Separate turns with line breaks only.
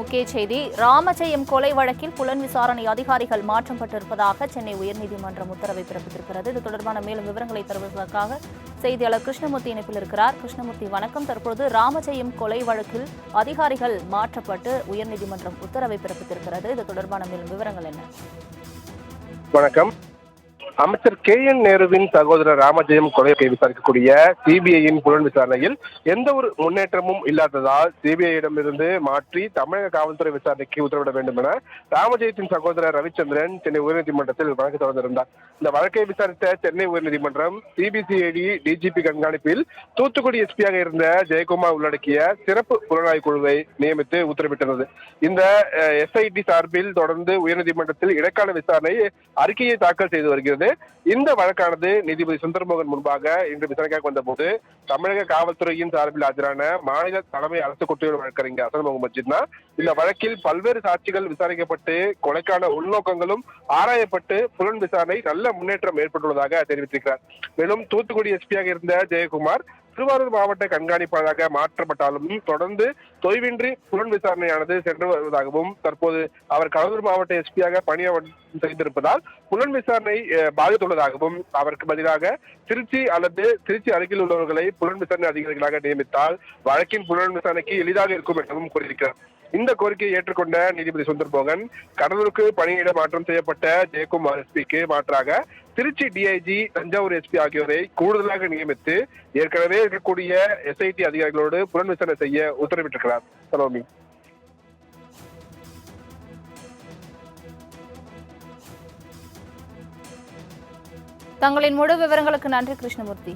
முக்கிய செய்தி ராமஜெயம் கொலை வழக்கில் புலன் விசாரணை அதிகாரிகள் மாற்றப்பட்டிருப்பதாக சென்னை உயர்நீதிமன்றம் உத்தரவை பிறப்பித்திருக்கிறது. இது தொடர்பான மேலும் விவரங்களை தருவதற்காக செய்தியாளர் கிருஷ்ணமூர்த்தி இணைப்பில் இருக்கிறார். கிருஷ்ணமூர்த்தி வணக்கம். தற்பொழுது ராமஜெயம் கொலை வழக்கில் அதிகாரிகள் மாற்றப்பட்டு உயர்நீதிமன்றம் உத்தரவை பிறப்பித்திருக்கிறது. இது தொடர்பான மேலும் விவரங்கள் என்ன?
வணக்கம். அமைச்சர் கே என் நேருவின் சகோதரர் ராமஜெயம் கொலையை விசாரிக்கக்கூடிய சிபிஐயின் புலன் விசாரணையில் எந்த ஒரு முன்னேற்றமும் இல்லாததால் சிபிஐயிடமிருந்து மாற்றி தமிழக காவல்துறை விசாரணைக்கு உத்தரவிட வேண்டும் என ராமஜெயத்தின் சகோதரர் ரவிச்சந்திரன் சென்னை உயர்நீதிமன்றத்தில் வழக்கு தொடர்ந்திருந்தார். இந்த வழக்கை விசாரித்த சென்னை உயர்நீதிமன்றம் சிபிசிஐடி டிஜிபி கண்காணிப்பில் தூத்துக்குடி எஸ்பியாக இருந்த ஜெயக்குமார் உள்ளடக்கிய சிறப்பு புலனாய்வு குழுவை நியமித்து உத்தரவிட்டிருந்தது இந்த எஸ்ஐடி சார்பில் தொடர்ந்து உயர்நீதிமன்றத்தில் இடைக்கால விசாரணை அறிக்கையை தாக்கல் செய்து வருகிறது. இந்த வழக்கானது நீதிபதி சுந்தரமோகன் முன்பாக இன்று விசாரணைக்காக வந்தபோது தமிழக காவல்துறையின் சார்பில் ஆஜரான மாநில தலைமை அரசு குற்றவியல் வழக்கறிஞர் அசன் முகமது ஜின்னா இந்த வழக்கில் பல்வேறு சாட்சிகள் விசாரிக்கப்பட்டு கொலைக்கான உள்நோக்கங்களும் ஆராயப்பட்டு புலன் விசாரணை நல்ல முன்னேற்றம் ஏற்பட்டுள்ளதாக தெரிவித்திருக்கிறார். மேலும் தூத்துக்குடி எஸ்பியாக இருந்த ஜெயக்குமார் திருவாரூர் மாவட்ட கண்காணிப்பாளராக மாற்றப்பட்டாலும் தொடர்ந்து தொய்வின்றி புலன் விசாரணையானது சென்று வருவதாகவும் தற்போது அவர் கடலூர் மாவட்ட எஸ்பியாக பணியாற்ற செய்திருப்பதால் புலன் விசாரணை பாதித்துள்ளதாகவும் அவருக்கு பதிலாக திருச்சி அல்லது திருச்சி அருகில் உள்ளவர்களை புலன் விசாரணை அதிகாரிகளாக நியமித்தால் வழக்கின் புலன் விசாரணைக்கு எளிதாக இருக்கும் எனவும் கூறியிருக்கிறார். இந்த கோரிக்கையை ஏற்றுக்கொண்ட நீதிபதி சுந்தர்போகன் கடலூருக்கு பணியிட மாற்றம் செய்யப்பட்ட ஜெயக்குமார் எஸ்பிக்கு மாற்றாக திருச்சி டிஐஜி தஞ்சாவூர் எஸ்பி ஆகியோரை கூடுதலாக நியமித்து ஏற்கனவே இருக்கக்கூடிய எஸ்ஐடி அதிகாரிகளோடு புலன் விசாரணை செய்ய உத்தரவிட்டிருக்கிறார். சலோமி.
தங்களின் முழு விவரங்களுக்கு நன்றி கிருஷ்ணமூர்த்தி.